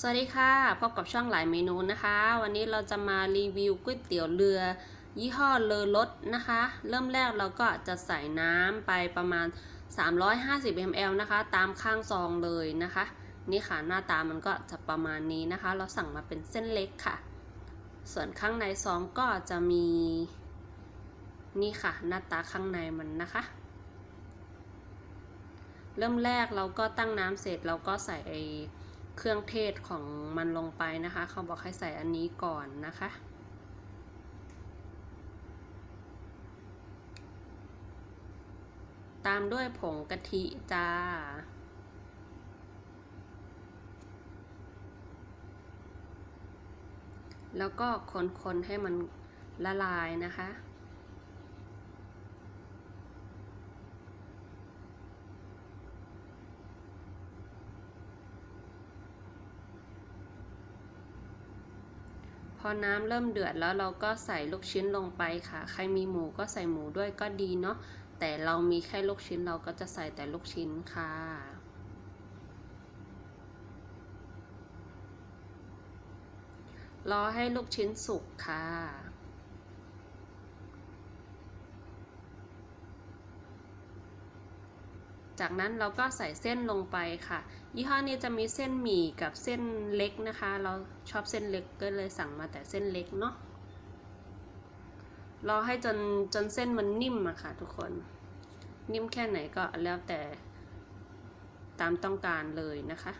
สวัสดีค่ะพบกับช่องหลายเมนูนะคะ วันนี้เราจะมารีวิวก๋วยเตี๋ยวเรือ ยี่ห้อเลอรสนะคะ เริ่มแรกเราก็จะใส่น้ำไปประมาณ 350 ml นะคะ ตามข้างซองเลยนะคะ นี่ค่ะหน้าตามันก็จะประมาณนี้นะคะ เราสั่งมาเป็นเส้นเล็กค่ะ ส่วนข้างในซองก็จะมี นี่ค่ะ หน้าตาข้างในมันนะคะ เริ่มแรกเราก็ตั้งน้ำเสร็จเราก็ใส่ไอ เครื่องเทศของมันลงไปนะคะ เขาบอกให้ใส่อันนี้ก่อนนะคะ ตามด้วยผงกะทิจ้า แล้วก็คนๆให้มันละลายนะคะ พ อน้ำเริ่มเดือดแล้วเราก็ใส่ลูกชิ้นลงไปค่ะ ใครมีหมูก็ใส่หมูด้วยก็ดีเนาะ แต่เรามีแค่ลูกชิ้นเราก็จะใส่แต่ลูกชิ้นค่ะรอให้ลูกชิ้นสุกค่ะ จากนั้นเราก็ใส่เส้นลงไปค่ะ ยี่ห้อนี้จะมีเส้นหมี่กับเส้นเล็กนะคะ เราชอบเส้นเล็กก็เลยสั่งมาแต่เส้นเล็กเนาะรอให้จนจนเส้นมันนิ่มอะค่ะทุกคน นิ่มแค่ไหนก็แล้วแต่ตามต้องการเลยนะคะ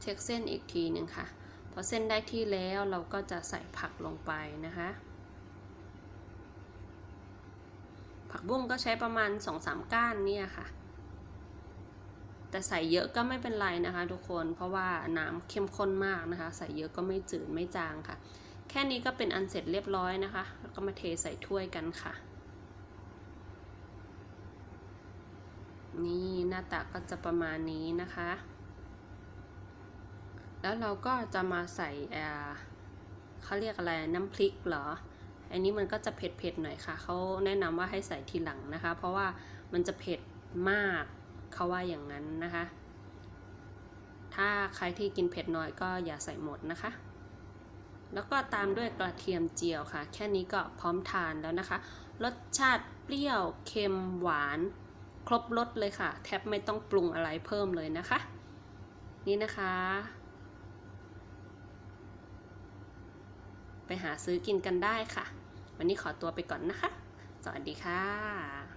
เช็คเส้นอีกทีหนึ่งค่ะพอเส้นได้ที่แล้วเราก็จะใส่ผักลงไปนะคะ ผักบุ้งก็ใช้ประมาณ 2-3 ก้านเนี่ยค่ะ แต่ใส่เยอะก็ไม่เป็นไรนะคะทุกคนเพราะว่าน้ำเข้มข้นมากนะคะ ใส่เยอะก็ไม่จืดไม่จางค่ะ แค่นี้ก็เป็นอันเสร็จเรียบร้อยนะคะแล้วก็มาเทใส่ถ้วยกันค่ะ นี่หน้าตาก็จะประมาณนี้นะคะ แล้วเราก็จะมาใส่เขาเรียกอะไรน้ำพริกเหรอ อันนี้มันก็จะเผ็ดๆหน่อยค่ะ เขาแนะนำว่าให้ใส่ทีหลังนะคะ เพราะว่ามันจะเผ็ดมากเขาว่าอย่างนั้นนะคะ ถ้าใครที่กินเผ็ดน้อยก็อย่าใส่หมดนะคะ แล้วก็ตามด้วยกระเทียมเจียวค่ะ แค่นี้ก็พร้อมทานแล้วนะคะ รสชาติเปรี้ยวเค็มหวานครบรสเลยค่ะ แทบไม่ต้องปรุงอะไรเพิ่มเลยนะคะ นี่นะคะ ไป หาซื้อกินกันได้ค่ะ วันนี้ขอตัวไปก่อนนะคะ สวัสดีค่ะ